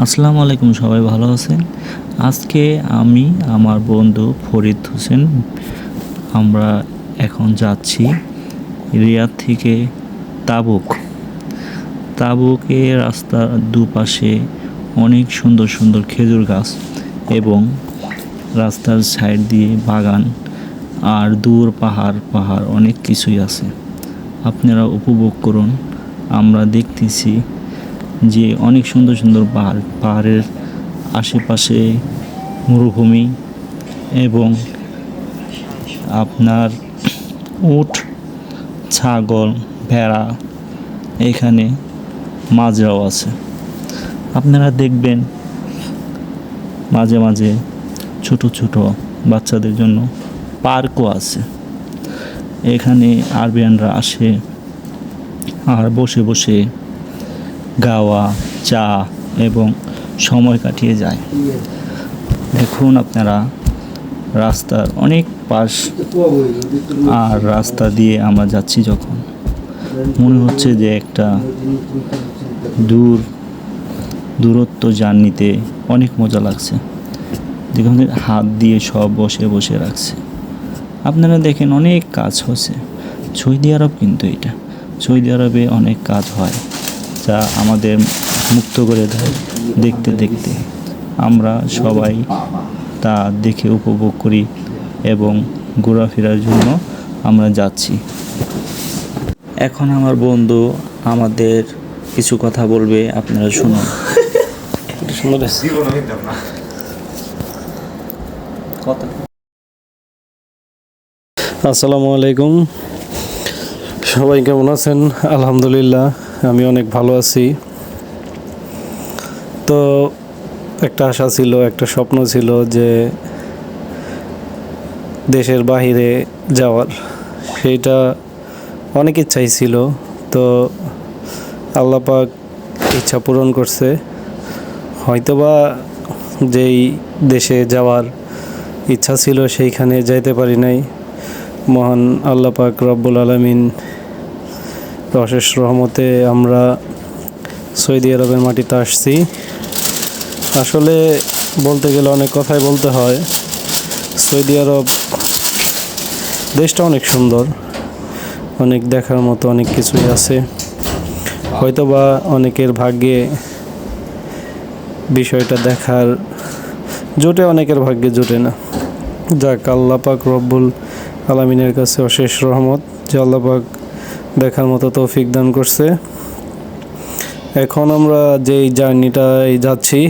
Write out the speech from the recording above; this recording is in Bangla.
আসসালামু আলাইকুম, সবাই ভালো আছেন? আজকে আমি, আমার বন্ধু ফরিদ হোসেন, আমরা এখন যাচ্ছি রিয়াদ থেকে তাবুক। তাবুকে রাস্তার দুপাশে অনেক সুন্দর সুন্দর খেজুর গাছ এবং রাস্তার সাইড দিয়ে বাগান আর দূর পাহাড় পাহাড় অনেক কিছুই আছে। আপনারা উপভোগ করুন, আমরা দেখতেছি যে অনেক সুন্দর সুন্দর পাহাড়, পাহাড়ের আশেপাশে মরুভূমি এবং আপনার উট, ছাগল, ভেড়া এখানে মাজরাও আছে। আপনারা দেখবেন মাঝে মাঝে ছোট ছোট বাচ্চাদের জন্য পার্কও আছে। এখানে আরবিয়ানরা আসে আর বসে বসে গাওয়া, চা এবং সময় কাটিয়ে যায়। দেখুন আপনারা, রাস্তার অনেক পাশ আর রাস্তা দিয়ে আমরা যাচ্ছি যখন। মনে হচ্ছে যে একটা দূর, দূরত্ব জার্নিতে অনেক মজা লাগছে। দেখুন, হাত দিয়ে সব বসে বসে রাখছে। আপনারা দেখেন অনেক কাজ হচ্ছে। সৌদি আরব কিন্তু এটা। সৌদি আরবে অনেক কাজ হয়। যা আমাদের মুক্ত করে দেয় দেখতে দেখতে। আমরা সবাই তা দেখে উপভোগ করি এবং ঘোরাফেরার জন্য আমরা যাচ্ছি। এখন আমার বন্ধু আমাদের কিছু কথা বলবে আপনারা শুনুন। কথা। আসসালামু আলাইকুম। সবাই কেমন আছেন? আলহামদুলিল্লাহ। আমি অনেক ভালো আছি। তো একটা আশা ছিল, একটা স্বপ্ন ছিল যে দেশের বাহিরে যাওয়ার। সেইটা অনেক ইচ্ছাই ছিল। তো আল্লাপাক ইচ্ছা পূরণ করছে। হয়তোবা যেই দেশে যাওয়ার ইচ্ছা ছিল সেইখানে যাইতে পারি নাই। মহান আল্লাপাক রব্বুল আলমিন অশেষ রহমতে আমরা সৌদি আরবের মাটিতে আসছি। আসলে বলতে গেলে অনেক কথাই বলতে হয়। সৌদি আরব দেশটা অনেক সুন্দর, অনেক দেখার মতো অনেক কিছুই আছে। হয়তোবা অনেকের ভাগ্যে বিষয়টা দেখার জোটে অনেকের ভাগ্যে জোটে না। যাক, আল্লাহ পাক রব্বুল আলমিনের কাছে অশেষ রহমত। যে আল্লাহ পাক দেখার মতো তৌফিক দান করছে। এখন আমরা যেই জার্নিটায় যাচ্ছি